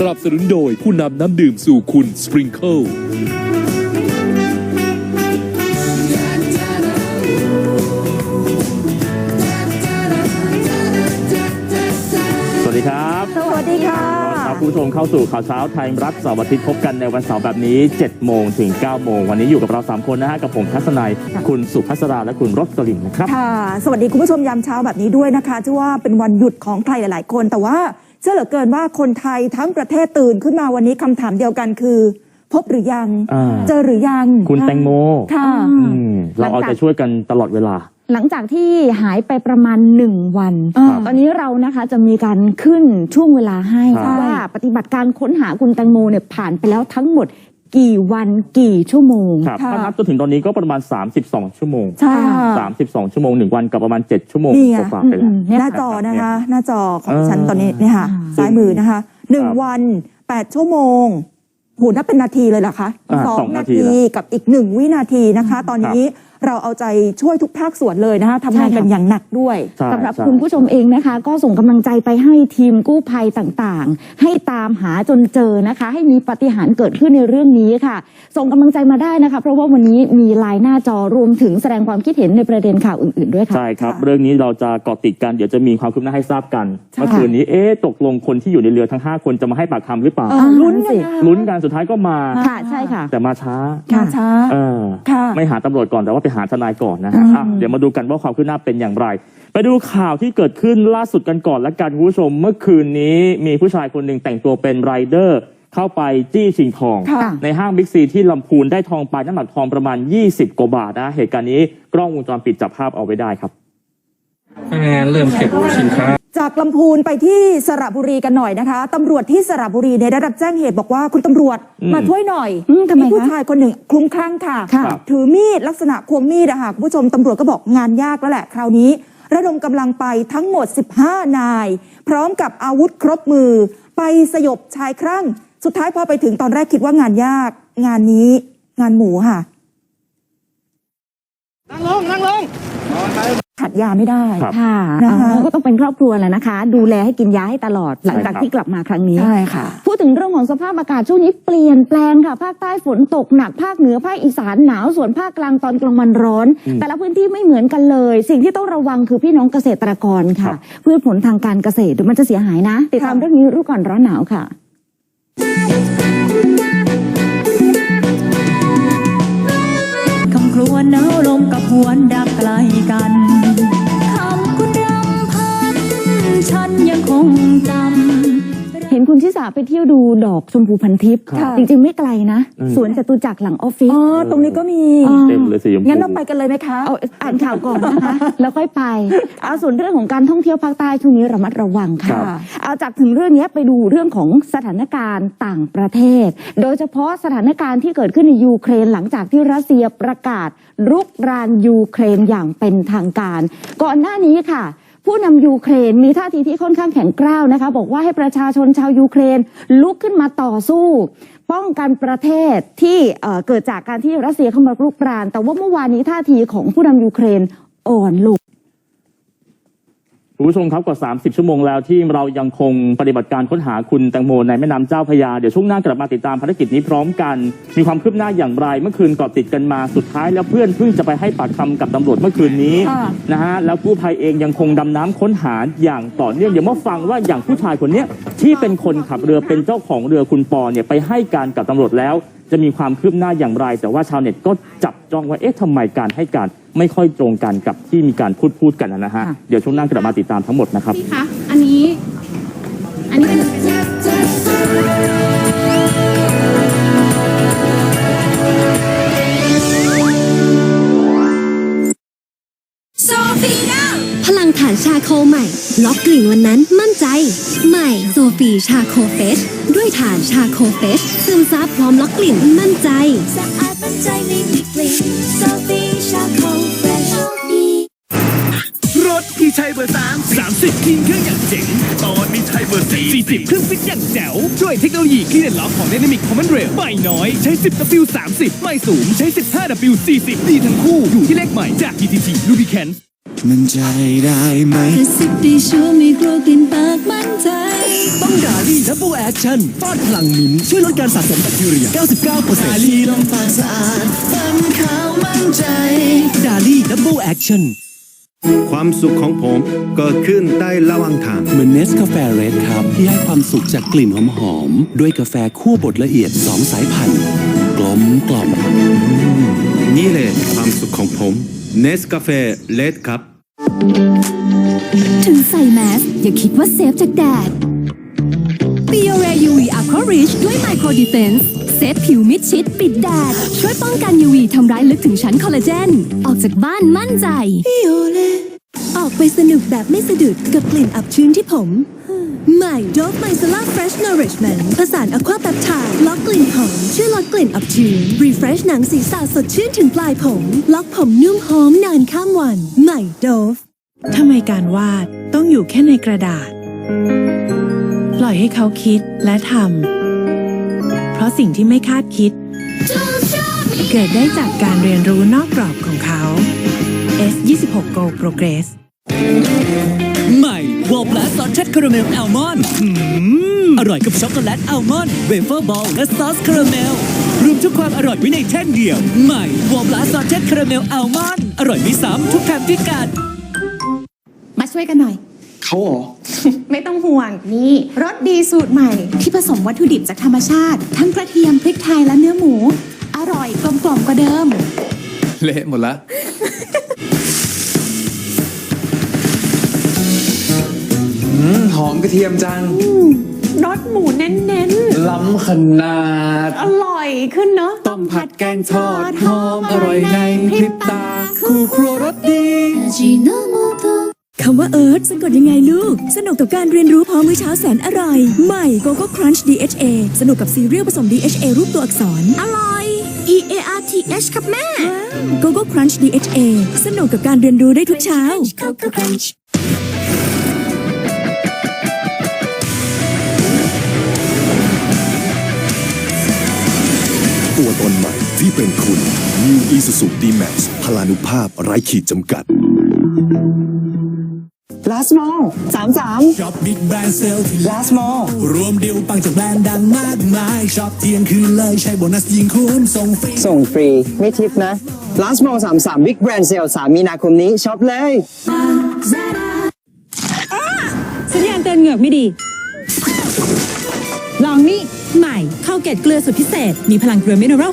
สนับสนุนโดยผู้นำน้ำดื่มสู่คุณสปริงเกิลสวัสดีครับสวัสดีค่ะต้อนรับคุณผู้ชมเข้าสู่ข่าวเช้าไทยรัฐเสาร์อาทิตย์พบกันในวันเสาร์แบบนี้7โมงถึง9โมงวันนี้อยู่กับเรา 3 คนนะฮะกับผมทัศนัยคุณสุภัสราและคุณรสกลินนะครับ ค่ะ สวัสดีคุณผู้ชมยามเช้าแบบนี้ด้วยนะคะชื่อว่าเป็นวันหยุดของใครหลาย ๆ คนแต่ว่า เชื่อเหลือเกินว่าคนไทยทั้งประเทศตื่นขึ้นมาวันนี้คำถามเดียวกันคือ พบหรือยัง อ่า เจอหรือยังคุณแตงโมค่ะ อืมเราเอาใจช่วยกันตลอดเวลา หลังจากที่หายไปประมาณหนึ่งวันครับตอนนี้เรานะคะจะมีการขึ้นช่วงเวลาให้ ครับ ว่าปฏิบัติการค้นหาคุณแตงโมเนี่ยผ่านไปแล้วทั้งหมด กี่วันกี่ชั่วโมง ครับค่ะถ้านับจนถึงตอนนี้ก็ประมาณ 32 ชั่วโมง ใช่ค่ะ 32 ชั่วโมง 1 วันกับประมาณ 7 ชั่วโมงนี่ไง กว่าๆไปแล้ว อืม หน้าจอนะคะ หน้าจอของเออฉันตอนนี้เนี่ยค่ะอ่าซ้ายมือนะคะหนึ่งครับวันแปดชั่วโมงโหนับเป็นนาทีเลยเหรอคะอ่าสอสองงนานาทีทีแล้วกับอีกหนึ่งวินาทีนะคะ ตอนนี้ เราเอาใจช่วยทุกภาคส่วนเลยนะคะทำงานกันอย่างหนักด้วยใช่สำหรับใช่คุณผู้ชมเองนะคะ ก็ส่งกำลังใจไปให้ทีมกู้ภัยต่างๆ ให้ตามหาจนเจอนะคะ ให้มีปาฏิหารย์เกิดขึ้นในเรื่องนี้ค่ะ ส่งกำลังใจมาได้นะคะ เพราะว่าวันนี้มีไลน์หน้าจอรวมถึงแสดงความคิดเห็นในประเด็นข่าวอื่นๆด้วยค่ะใช่ครับค่ะเรื่องนี้เราจะเกาะติดกันเดี๋ยวจะมีความคืบหน้าให้ทราบกันใช่เมื่อคืนนี้เอ๊ะตกลงคนที่อยู่ในเรือทั้ง 5 คนจะมาให้ปากคำหรือเปล่าเออลุ้นกันนะคะลุ้นกันสุดท้ายก็มาค่ะใช่ค่ะ แต่มาช้าค่ะช้าเออค่ะไม่หาตำรวจก่อนแต่ว่าไปหาทนายก่อนนะฮะอืมอะเดี๋ยวมาดูกันว่าความคืบหน้าเป็นอย่างไร ไปดูข่าวที่เกิดขึ้นล่าสุดกันก่อนละกันคุณผู้ชมเมื่อคืนนี้มีผู้ชายคนหนึ่งแต่งตัวเป็นไรเดอร์ เข้าไปจี้ชิงทอง ค่ะ ในห้างบิ๊กซีที่ลำพูนได้ทองไปน้ำหนักทองประมาณ 20 กว่าบาทนะเหตุการณ์นี้กล้องวงจรปิดจับภาพเอาไว้ได้ครับ พนักงานเริ่มเก็บสินค้า จากลำพูนไปที่สระบุรีกันหน่อยนะคะตำรวจที่สระบุรีเนี่ยได้รับแจ้งเหตุบอกว่าคุณตำรวจอืมมาช่วยหน่อยอืมทำไมคะผู้ชายคนหนึ่งคลุ้มคลั่งค่ะค่ะ ถือมีดลักษณะควงมีดอะค่ะคุณผู้ชมตำรวจก็บอกงานยากแล้วแหละ คราวนี้ ระดมกำลังไปทั้งหมด 15 นาย พร้อมกับอาวุธครบมือ ไปสยบชายครั่ง สุดท้ายพอไปถึงตอนแรกคิดว่างานยาก งานนี้ งานหมูค่ะนั่งลงนั่งลง ขัดยาไม่ได้ครับ ค่ะนะคะอ่าก็ต้องเป็นครอบครัวแหละนะคะ ดูแลให้กินยาให้ตลอดหลังจากใช่ครับที่กลับมาครั้งนี้ ใช่ค่ะ พูดถึงเรื่องของสภาพอากาศช่วงนี้เปลี่ยนแปลงค่ะ ภาคใต้ฝนตกหนัก ภาคเหนือภาคอีสานหนาว ส่วนภาคกลางตอนกลางวันร้อน อืมแต่ละพื้นที่ไม่เหมือนกันเลย สิ่งที่ต้องระวังคือพี่น้องเกษตรกรครัค่ะบ พืชผลทางการเกษตรเดี๋ยวมันจะเสียหายนะ ติดตามค่ะ เรื่องนี้รู้ก่อนร้อนหนาวค่ะค ครวนหนาวลมกับหวนดักไกลกันคำคุณรำพัน ฉันยังคงจำ ห็นคุณชิสาไปเที่ยวดูดอกชมพูพันทิพย์ครับจริง ๆ ไม่ไกลนะอืมสวนจตุจักรหลังออฟฟิศอ๋อตรงนี้ก็มีอ๋อเต็มเลยสีชมพูงั้นเราไปกันเลยไหมคะเอาอ่านข่าวก่อนนะคะ แล้วค่อยไป เอาส่วนเรื่องของการท่องเที่ยวภาคใต้ช่วงนี้ระมัดระวังครัค่ะบเอาจากถึงเรื่องนี้ไปดูเรื่องของสถานการณ์ต่างประเทศ โดยเฉพาะสถานการณ์ที่เกิดขึ้นในยูเครนหลังจากที่รัสเซียประกาศรุกรานยูเครนอย่างเป็นทางการ ก่อนหน้านี้ค่ะ ผู้นำยูเครนมีท่าทีที่ค่อนข้างแข็งกร้าวนะคะ บอกว่าให้ประชาชนชาวยูเครนลุกขึ้นมาต่อสู้ ป้องกันประเทศที่เเกิดจากการที่รัสเซียเข้ามารุกราน แต่ว่าเมื่อวานนี้ท่าทีของผู้นำยูเครนอ่อนลง คุณผู้ชมครับกว่า 30 ชั่วโมงแล้วที่เรายังคงปฏิบัติการค้นหาคุณแตงโมในแม่น้ำเจ้าพระยา เดี๋ยวช่วงหน้ากลับมาติดตามภารกิจนี้พร้อมกัน มีความคืบหน้าอย่างไรเมื่อคืนเกาะติดกันมาสุดท้ายแล้วเพื่อนเพิ่งจะไปให้ปากคำกับตำรวจเมื่อคืนนี้ค่ะนะฮะแล้วกู้ภัยเองยังคงดำน้ำค้นหาอย่างต่อเนื่องเดี๋ยวมาฟังว่าอย่างผู้ชายคนเนี้ยที่เป็นคนขับเรือเป็นเจ้าของเรือคุณปอเนี่ยไปให้การกับตำรวจแล้ว จะมีความคืบหน้าอย่างไร แต่ว่าชาวเน็ตก็จับ จ้องว่าเอ๊ะทำไมการให้การไม่ค่อยตรงกันกับที่มีการพูดพูดกันนะฮะค่ะ เดี๋ยวช่วงหน้ากลับมาติดตามทั้งหมดนะครับ พี่คะ อันนี้ อันนี้เป็นพลังฐานชาโคใหม่ ล็อกกลิ่นวันนั้นมั่นใจ ใหม่โซฟีชาโคเฟสด้วยฐานชาโคเฟสซึมซับพร้อมล็อกกลิ่นมั่นใจ สะอาด มั่นใจไม่มีกลิ่นโซฟีชาโคเฟรชรถพี่ชัยเบอร์สามสามสิบคลีนเครื่องอย่างเจ๋ง ตอนนี้ใช้เบอร์สี่สี่สิบเครื่องฟิตอย่างแจ๋ว ด้วยเทคโนโลยีคลีนล็อกของ Dynamic Common Rail ไม่น้อย ใช้ 10 W 30ไม่สูง ใช้ 15 W 40ดีทั้งคู่ อยู่ที่เลขใหม่จาก PTT Lubricants มันใจได้ไหมกระซิบได้ชัวร์ไม่กลัวกลิ่นปากมั่นใจ ต้องดาลี่ดับเบิลแอคชั่นฟาดพลังมิ้นท์ช่วยลดการสะสมแบคทีเรีย 99%ดาลี่ลมปากสะอาดฟันขาวมั่นใจ ดาลี่ดับเบิลแอคชั่นความสุขของผมเกิดขึ้นใต้ระหว่างทาง เหมือนเนสกาแฟเรดครับ ที่ให้ความสุขจากกลิ่นหอมๆ ด้วยกาแฟคั่วบดละเอียด 2 สายพันธุ์กลมกล่อม นี่เลยความสุขของผมเนสกาแฟเลดครับ ถึงใส่แมส อย่าคิดว่าเซฟจากแดด Biore UV Aqua Rich ด้วย Micro Defense เซฟผิวมิดชิดปิดแดด ช่วยป้องกัน UV ทำร้ายลึกถึงชั้นคอลลาเจน ออกจากบ้านมั่นใจ ออกไปสนุกแบบไม่สะดุดกับกลิ่นอับชื้นที่ผมใหม่ Dove Micellar Fresh Nourishment ผสานอะควาแปปไทด์ล็อกกลิ่นหอมช่วยลดกลิ่นอับชื้น Refresh หนังศีรษะสดชื่นถึงปลายผม ล็อกผมนุ่มหอมนานข้ามวัน ใหม่ Dove ทำไมการวาดต้องอยู่แค่ในกระดาษ ปล่อยให้เขาคิดและทำ เพราะสิ่งที่ไม่คาดคิด เกิดได้จากการเรียนรู้นอกกรอบของเขา S26 Go Progress ใหม่วอล l ล s ซอสเท็ดคาราเมลแอลมอนด์อร่อยกับช็อกโกแลตอัลมอนด์เวเฟอร์บอลและซอสคาราเมลรวมทุกความอร่อยไว้ในแท่งเดียว ใหม่วอล l ล s ซอสเท็ดคาราเมลอัลมอนด์อร่อยไม่ซ้ำทุกคำที่กัดมา ช่วยกันหน่อย เขาเหรอ ไม่ต้องห่วงนี่รสดีสูตรใหม่ ที่ผสมวัตถุดิบจากธรรมชาติ ทั้งกระเทียมพริกไทยและเนื้อหมู อร่อยกลมกล่อมกว่าเดิม เละหมดละ อืมหอมกระเทียมจัง รสหมูเน้นล้ำขนาด ๆ อร่อยขึ้นเนาะ ต้มผัดแกงทอดหอมอร่อยในพริบตา คู่ครัวรสดี คำว่าเอิร์ธสะกดยังไงลูก สนุกกับการเรียนรู้พร้อมมื้อเช้าแสนอร่อย ใหม่โกโก้ครันช์ DHA สนุกกับซีเรียลผสม DHA รูปตัวอักษร อร่อย E A R T H ครับแม่ โกโก้ครันช์ DHA สนุกกับการเรียนรู้ได้ทุกเช้าตัวตนใหม่ที่เป็นคุณ New Isuzu D-Max พลานุภาพไร้ขีดจำกัด ลาสมอลสามสามช็อปบิ๊กแบรนด์เซลที่ลาสมอลรวมดิวปังจากแบรนด์ดังมากมายช็อปเที่ยงคืนเลยใช้โบนัสยิงคูณส่งฟรี ส่งฟรี ไม่ทิปนะ Last Mall 33 Big Brand Sale 3มีนาคมนี้ช็อปเลยสัญญาณเตือนเหงือกไม่ดี ลองนี่ ใหม่ข้าวเกตเกลือสุดพิเศษ มีพลังเกลือมินเนอรัล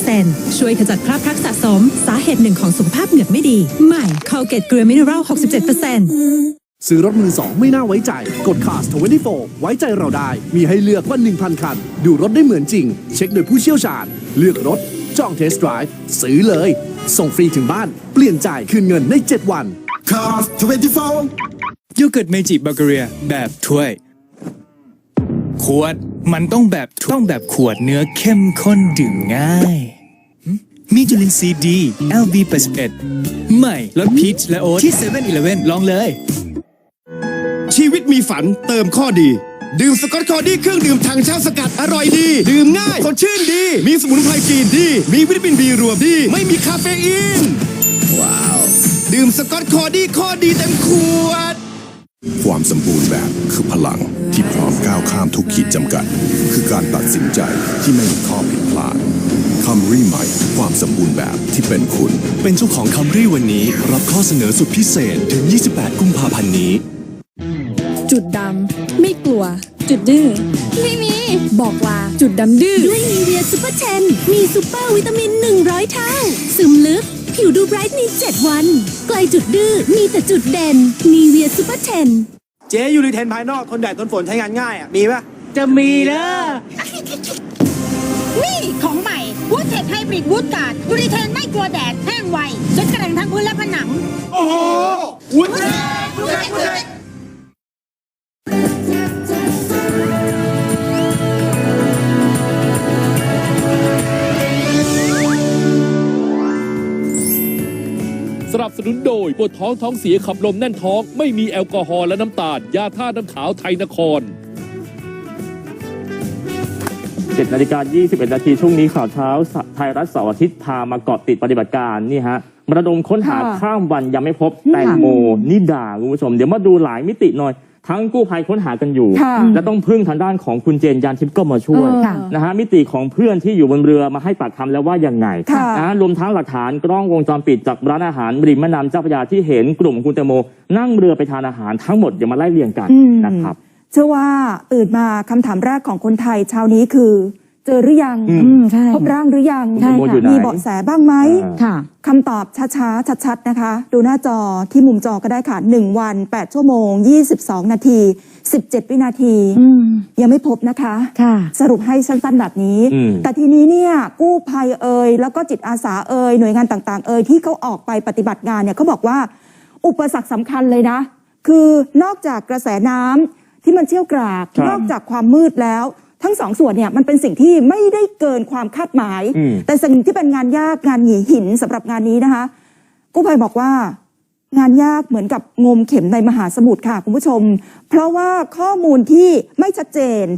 67%ช่วยขจัดคราบพลักสะสม สาเหตุหนึ่งของสุขภาพเหงือกไม่ดี ใหม่ข้าวเกตเกลือมินเนอรัล 67%ซื้อรถมือสองไม่น่าไว้ใจ กด Cars 24 ไว้ใจเราได้ มีให้เลือกกว่า 1,000 คัน ดูรถได้เหมือนจริง เช็คโดยผู้เชี่ยวชาญ เลือกรถ จองเทสต์ไดรฟ์ซื้อเลย ส่งฟรีถึงบ้าน เปลี่ยนจ่ายคืนเงินใน 7 วัน Cars 24โยเกิร์ตเมจิบัลแกเรียแบบถ้วยข วด มันต้องแบบต้องแบบขวดเนื้อเข้มข้นดื่มง่าย มีจุลินทรีย์ดี LB 81 ใหม่รสพีชและโอ๊ตที่7 e เ e ่ e อลองเลย ชีวิตมีฝันเติมข้อดี ดื่มสกอตคอดี้เครื่องดื่มทางเช้าสกัดอร่อยดี ดื่มง่ายสดชื่นดี มีสมุนไพรจีนดี มีวิตามินบีรวมดี ไม่มีคาเฟอีน ว้าว ดื่มสกอตคอดี้ข้อดีเต็มขวด ความสมบูรณ์แบบคือพลังที่พร้อมก้าวข้ามทุกขีดจำกัด คือการตัดสินใจที่ไม่มีข้อผิดพลาดคัมรี่ใหม่ความสมบูรณ์แบบที่เป็นคุณ เป็นเจ้าของคัมรี่วันนี้ รับข้อเสนอสุดพิเศษถึง 28 กุมภาพันธ์นี้ จุดดำไม่กลัว จุดดื้อไม่มี บอกว่าจุดดำดื้อด้วยนีเวียซูเปอร์เทนมีซูเปอร์วิตามิน 100 เท่า ซึมลึก ผิวดูไบรท์ใน 7 วัน ไกลจุดดื้อ มีแต่จุดเด่นนีเวียซูเปอร์เทน เจ๊ยูริเทนภายนอกทนแดดทนฝนใช้งานง่ายอะ มีปะจะมีเลยนี่ของใหม่วูดเทคไฮบริดวูดการ์ดยูริเทนไม่กลัวแดดแห้งไวจนกระทั่งทั้งพื้นและผนัง โอ้โหวุ้น สนับสนุนโดยปวดท้องท้องเสียขับลมแน่นท้อง ไม่มีแอลกอฮอล์และน้ำตาล ยาท่าตุน้ำขาวไทยนคร7นาฬิกา21 นาทีช่วงนี้ข่าวเช้าไทยรัฐเสาร์อาทิตย์พามาเกาะติดปฏิบัติการนี่ฮะระดมค้นหาค่ะข้ามวันยังไม่พบอืมแตงโมนิดาคุณผู้ชม เดี๋ยวมาดูหลายมิติหน่อย ทั้งกู้ภัยค้นหากันอยู่ ค่ะและต้องพึ่งทางด้านของคุณเจนยานทิพย์ก็มาช่วยเออค่ะนะฮะมิติของเพื่อนที่อยู่บนเรือมาให้ปากคำแล้วว่ายังไงค่ะ นะรวมทั้งหลักฐานกล้องวงจรปิดจากร้านอาหารริมแม่น้ำเจ้าพระยาที่เห็นกลุ่มคุณแตงโม นั่งเรือไปทานอาหารทั้งหมดเดี๋ยวมาไล่เรียงกันอืมนะครับ เชื่อว่าตื่นมาคำถามแรกของคนไทยเช้านี้คือ เจอหรือยังอือืมใช่ พบร่างหรือยัง ใช่ค่ะอยู่ไหนมีเบาะแสบ้างไหมอ่าค่ะ คำตอบช้าๆ ชัดๆ นะคะ ดูหน้าจอที่มุมจอก็ได้ค่ะ 1 วัน 8 ชั่วโมง 22 นาที 17 วินาที อืม ยังไม่พบนะคะ ค่ะ สรุปให้สั้นๆแบบนี้ อืม แต่ทีนี้เนี่ยกู้ภัยเอ่ยแล้วก็จิตอาสาเอ่ยหน่วยงานต่างๆ เอ่ยที่เขาออกไปปฏิบัติงานเนี่ยเขาบอกว่า อุปสรรคสำคัญเลยนะ คือนอกจากกระแสน้ำที่มันเชี่ยวกราก ครับ นอกจากความมืดแล้ว ทั้งสองส่วนเนี่ยมันเป็นสิ่งที่ไม่ได้เกินความคาดหมาย อืม แต่สิ่งที่เป็นงานยากงานหนีหินสำหรับงานนี้นะคะ กู้ภัยบอกว่า งานยากเหมือนกับงมเข็มในมหาสมุทรค่ะคุณผู้ชม เพราะว่าข้อมูลที่ไม่ชัดเจน